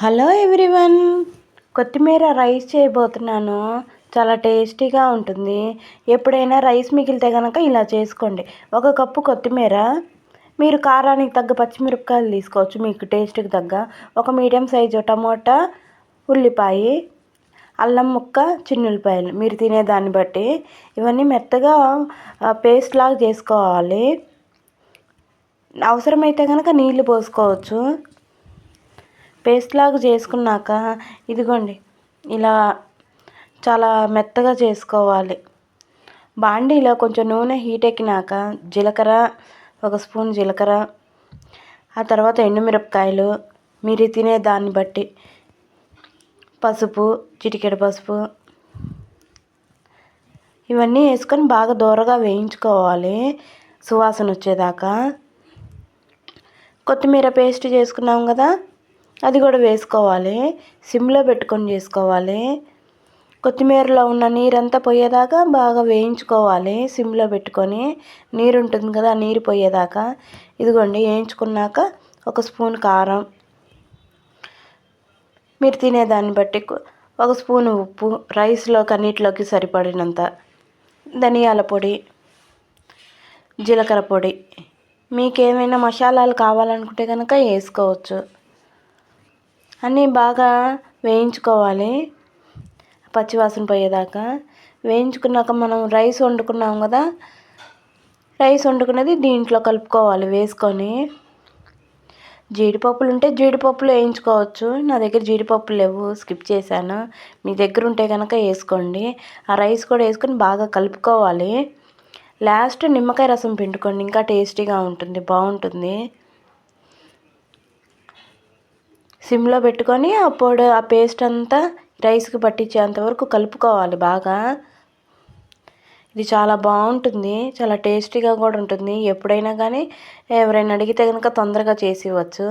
Hello everyone. కొత్తిమీర rice చేయబోతున్నాను. చాలా టేస్టీగా ఉంటుంది. ఎప్పుడైనా రైస్ మిగిలితే కనుక ఇలా చేసుకోండి. ఒక కప్పు కొత్తిమీర మీరు కారానికి తగ్గ పచ్చిమిరపకాయలు తీసుకోవచ్చు మీకు టేస్ట్కి తగ్గ. ఒక మీడియం సైజు టమోటా ఉల్లిపాయ అల్లం ముక్క చిన్నుల్లిపాయలు. మీరు తినేదాన్ని బట్టి ఇవన్నీ మెత్తగా పేస్ట్ లాగా చేసుకోవాలి. అవసరమైతే కనుక నీళ్ళు పోసుకోవచ్చు. పేస్ట్ లాగా చేసుకున్నాక ఇదిగోండి ఇలా చాలా మెత్తగా చేసుకోవాలి. బాండీలో కొంచెం నూనె హీట్ ఎక్కినాక జీలకర్ర ఒక స్పూన్ జీలకర్ర ఆ తర్వాత ఎండుమిరపకాయలు మీరు తినే దాన్ని బట్టి పసుపు చిటికెడు పసుపు ఇవన్నీ వేసుకొని బాగా దూరగా వేయించుకోవాలి. సువాసన వచ్చేదాకా కొత్తిమీర పేస్ట్ చేసుకున్నాం కదా అది కూడా వేసుకోవాలి. సిమ్లో పెట్టుకొని చేసుకోవాలి. కొత్తిమీరలో ఉన్న నీరంతా పోయేదాకా బాగా వేయించుకోవాలి సిమ్లో పెట్టుకొని. నీరు ఉంటుంది కదా ఆ నీరు పోయేదాకా. ఇదిగోండి వేయించుకున్నాక ఒక స్పూన్ కారం. మీరు తినేదాన్ని బట్టి ఒక స్పూన్ ఉప్పు రైస్లో కన్నీటిలోకి సరిపడినంత ధనియాల పొడి జీలకర్ర పొడి. మీకు ఏమైనా మసాలాలు కావాలనుకుంటే కనుక వేసుకోవచ్చు. అన్నీ బాగా వేయించుకోవాలి. పచ్చివాసన పోయేదాకా. వేయించుకున్నాక మనం రైస్ వండుకున్నాం కదా రైస్ వండుకున్నది దీంట్లో కలుపుకోవాలి వేసుకొని. జీడిపప్పులు ఉంటే జీడిపప్పులు వేయించుకోవచ్చు. నా దగ్గర జీడిపప్పులు లేవు స్కిప్ చేశాను. మీ దగ్గర ఉంటే కనుక వేసుకోండి. ఆ రైస్ కూడా వేసుకొని బాగా కలుపుకోవాలి. లాస్ట్ నిమ్మకాయ రసం పిండుకోండి. ఇంకా టేస్టీగా ఉంటుంది బాగుంటుంది. సిమ్లో పెట్టుకొని ఆ పొడి ఆ పేస్ట్ అంతా రైస్కి పట్టించేంత వరకు కలుపుకోవాలి బాగా. ఇది చాలా బాగుంటుంది చాలా టేస్టీగా కూడా ఉంటుంది. ఎప్పుడైనా కానీ ఎవరైనా అడిగితే కనుక తొందరగా చేసి ఇవ్వచ్చు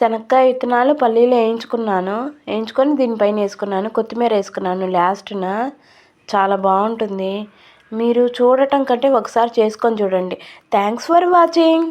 శనక్కాయ విత్తనాలు పల్లీలు వేయించుకున్నాను వేయించుకొని దీనిపైన వేసుకున్నాను కొత్తిమీర వేసుకున్నాను లాస్ట్న. చాలా బాగుంటుంది. మీరు చూడటం కంటే ఒకసారి చేసుకొని చూడండి. Thanks for watching.